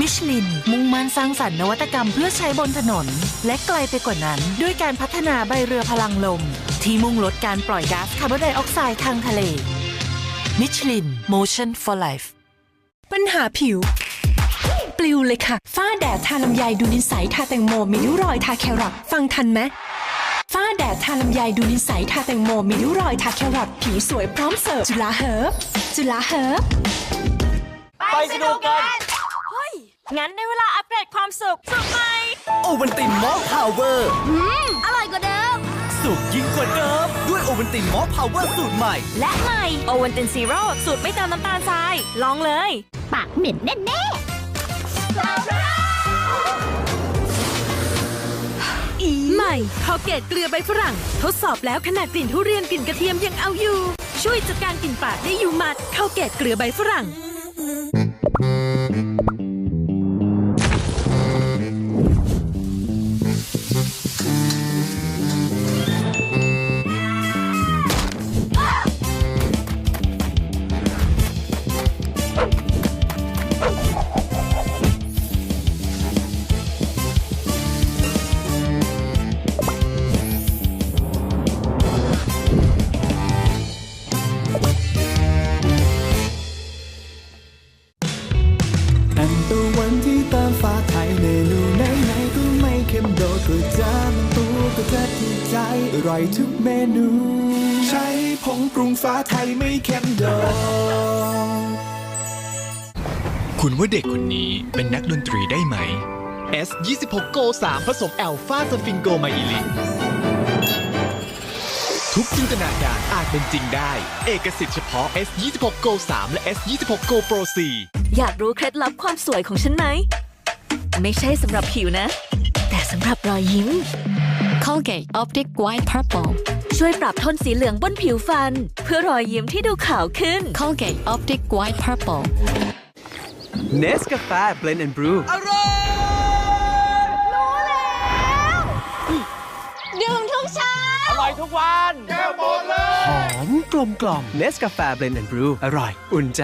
มิชลิน มุ่งมั่นสร้างสรรค์นวัตกรรมเพื่อใช้บนถนน และไกลไปกว่านั้น ด้วยการพัฒนาใบเรือพลังลม ที่มุ่งลดการปล่อยก๊าซคาร์บอนไดออกไซด์ทางทะเลมิชลิน Motion for Life ปัญหาผิว ปลิวเลยค่ะ ฝ้าแดดทาลำไยดูนิสัยทาแตงโมมีริ้วรอยทาแครอทฟังทันไหมฝ้าแดดทาลำไยดูนิสัยทาแตงโมมีริ้วรอยทาแครอทผิวสวยพร้อมเสิร์ฟจุฬาเฮิร์บจุฬาเฮิร์บไปสนุกกัน งั้นในเวลาอัปเกรดความสุข สุขใหม่โอวันตินมอลพาวเวอร์อร่อยกว่าเดิม สุกยิ่งกว่าเดิม ด้วยโอวันตินมอลพาวเวอร์สูตรใหม่ และใหม่โอวันตินซีโร่สูตรไม่เติมน้ำตาลทราย ลองเลย ปากเหม็นแน่ใหม่คอเกตเกลือใบฝรั่ง ทดสอบแล้วขนาดกลิ่นทุเรียนกลิ่นกระเทียมยังเอาอยู่ ช่วยจัดการกลิ่นปากได้อยู่หมัดคอเกตเกลือใบฝรั่ง ค็มโดดก็จะมันตัวก็จะถูกใจอร่อยทุกเมนู ใช้ผงปรุงฟ้าไทยไม่เค็มโดดคุณว่าเด็กคนนี้เป็นนักดนตรีได้ไหม S 26 Go 3ผสมแอลฟาสฟิงโกไมอิลินทุกจินตนาการอาจเป็นจริงได้ เอกสิทธิ์เฉพาะ S 26 Go 3และ S 26 Go Pro 4อยากรู้เคล็ดลับความสวยของฉันไหม ไม่ใช่สำหรับผิวนะแต่ สำหรับรอยยิ้ม Colgate Optic White Purple ช่วยปรับโทนสีเหลืองบนผิวฟัน เพื่อรอยยิ้มที่ดูขาวขึ้น Colgate Optic White Purple เนสกาแฟเบลนด์แอนด์บรูดื่มทุกเช้าอร่อยทุกวันแก้วหมดเลยหอมกลมกล่อมเนสกาแฟเบลนด์แอนด์บรูอร่อย อุ่นใจ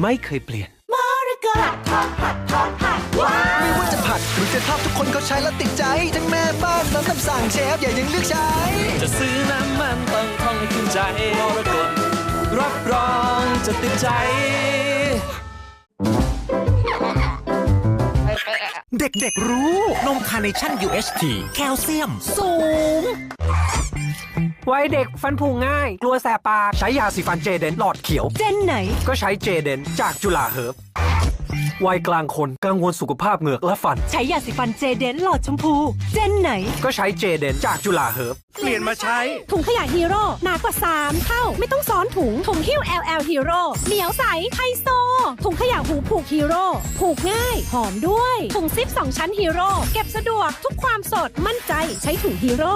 ไม่เคยเปลี่ยนไม่ว่า จะผัดหรือจะทอดทุกคนเขาใช้แล้วติดใจ ทั้งแม่บ้านน้องคำสั่งเชฟอย่ายังเลือกใช้ จะซื้อน้ำมันต้องท่องให้ขึ้นใจมรกตรับรองจะติดใจ เด็กๆรู้ นมคาร์เนชั่น UHT แคลเซียม สูงวัยเด็กฟันผุง่าย กลัวแสบปาก ใช้ยาสีฟันเจเดนหลอดเขียว เจนไหน ก็ใช้เจเดนจากจุฬาเฮิร์บ วัยกลางคนกังวลสุขภาพเหงือกและฟัน ใช้ยาสีฟันเจเดนหลอดชมพู เจนไหน ก็ใช้เจเดนจากจุฬาเฮิร์บเปลี่ยนมาใช้ ถุงขยะฮีโร่หนากว่า 3 เท่า ไม่ต้องซ้อนถุง ถุงหิ้ว LL Hero เหนียวใสไฮโซ ถุงขยะหูผูกฮีโร่ผูกง่าย หอมด้วย ถุงซิป 2 ชั้นฮีโร่เก็บสะดวกทุกความสดมั่นใจใช้ถุงฮีโร่